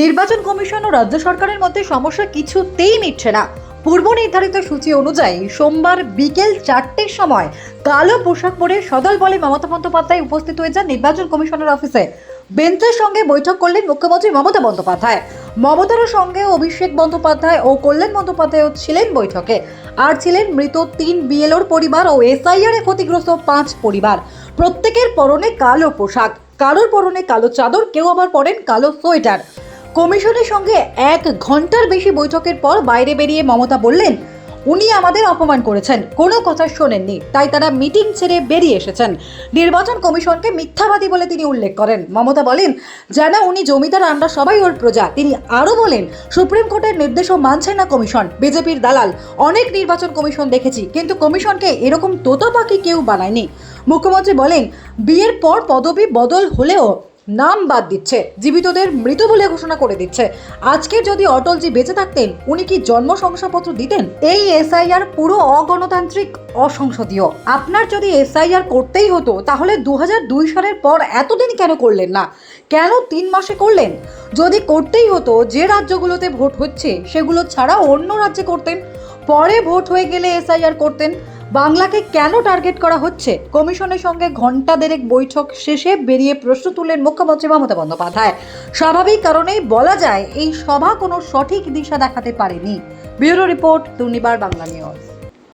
নির্বাচন কমিশন ও রাজ্য সরকারের মধ্যে সমস্যা কিছুতেই মিটছে না। পূর্ব নির্ধারিত সূচি অনুযায়ী সোমবার বিকেল চারটের সময় কালো পোশাক পরে সদল বলে মমতা বন্দ্যোপাধ্যায় উপস্থিত হয়ে যান নির্বাচন কমিশনের অফিসে। বেঞ্চের সঙ্গে বৈঠক করলেন মুখ্যমন্ত্রী মমতা বন্দ্যোপাধ্যায়। মমতার সঙ্গে অভিষেক বন্দ্যোপাধ্যায় ও কল্যাণ বন্দ্যোপাধ্যায়ও ছিলেন বৈঠকে। আর ছিলেন মৃত তিন বিএলওর পরিবার ও এসআইআর এ ক্ষতিগ্রস্ত পাঁচ পরিবার। প্রত্যেকের পরনে কালো পোশাক, কারোর পরনে কালো চাদর, কেউ আবার পরেন কালো সোয়েটার। কমিশনের সঙ্গে এক ঘণ্টার বেশি বৈঠকের পর বাইরে বেরিয়ে মমতা বললেন, উনি আমাদের অপমান করেছেন। কোনো কথা শোনেননি। তাই তারা মিটিং ছেড়ে বেরিয়ে এসেছেন। নির্বাচন কমিশনকে মিথ্যাবাদী বলে তিনি উল্লেখ করেন। মমতা বলেন, জানা উনি জমিদার, আমরা সবাই ওর প্রজা। তিনি আরও বলেন, সুপ্রিম কোর্টের নির্দেশও মানছে না কমিশন। বিজেপির দালাল। অনেক নির্বাচন কমিশন দেখেছি, কিন্তু কমিশনকে এরকম তোতা পাখি কেউ বানায়নি। মুখ্যমন্ত্রী বলেন, বিয়ের পর পদবি বদল হলেও নাম বাদ দিচ্ছে। জীবিতদের মৃত বলে ঘোষণা করে দিচ্ছে। আজকে যদি অটলজি বেঁচে থাকতেন, উনি কি জন্ম শংসাপত্র দিতেন? এই এসআইআর পুরো অগণতান্ত্রিক, অসংসদীয়। আপনার যদি এসআইআর করতেই হতো, তাহলে দু সালের পর এতদিন কেন করলেন না? কেন তিন মাসে করলেন? যদি করতেই হতো, যে রাজ্যগুলোতে ভোট হচ্ছে, সেগুলো ছাড়া অন্য রাজ্যে করতেন। পরে ভোট হয়ে গেলে এসআইআর করতেন। বাংলাকে কেন টার্গেট করা হচ্ছে? কমিশনের সঙ্গে ঘণ্টা দেড়েক বৈঠক শেষে বেরিয়ে প্রশ্ন তুললেন মুখ্যমন্ত্রী মমতা বন্দ্যোপাধ্যায়। স্বাভাবিক কারণেই বলা যায়, এই সভা কোনো সঠিক দিশা দেখাতে পারেনি। Bureau report Durnibar Bangla news.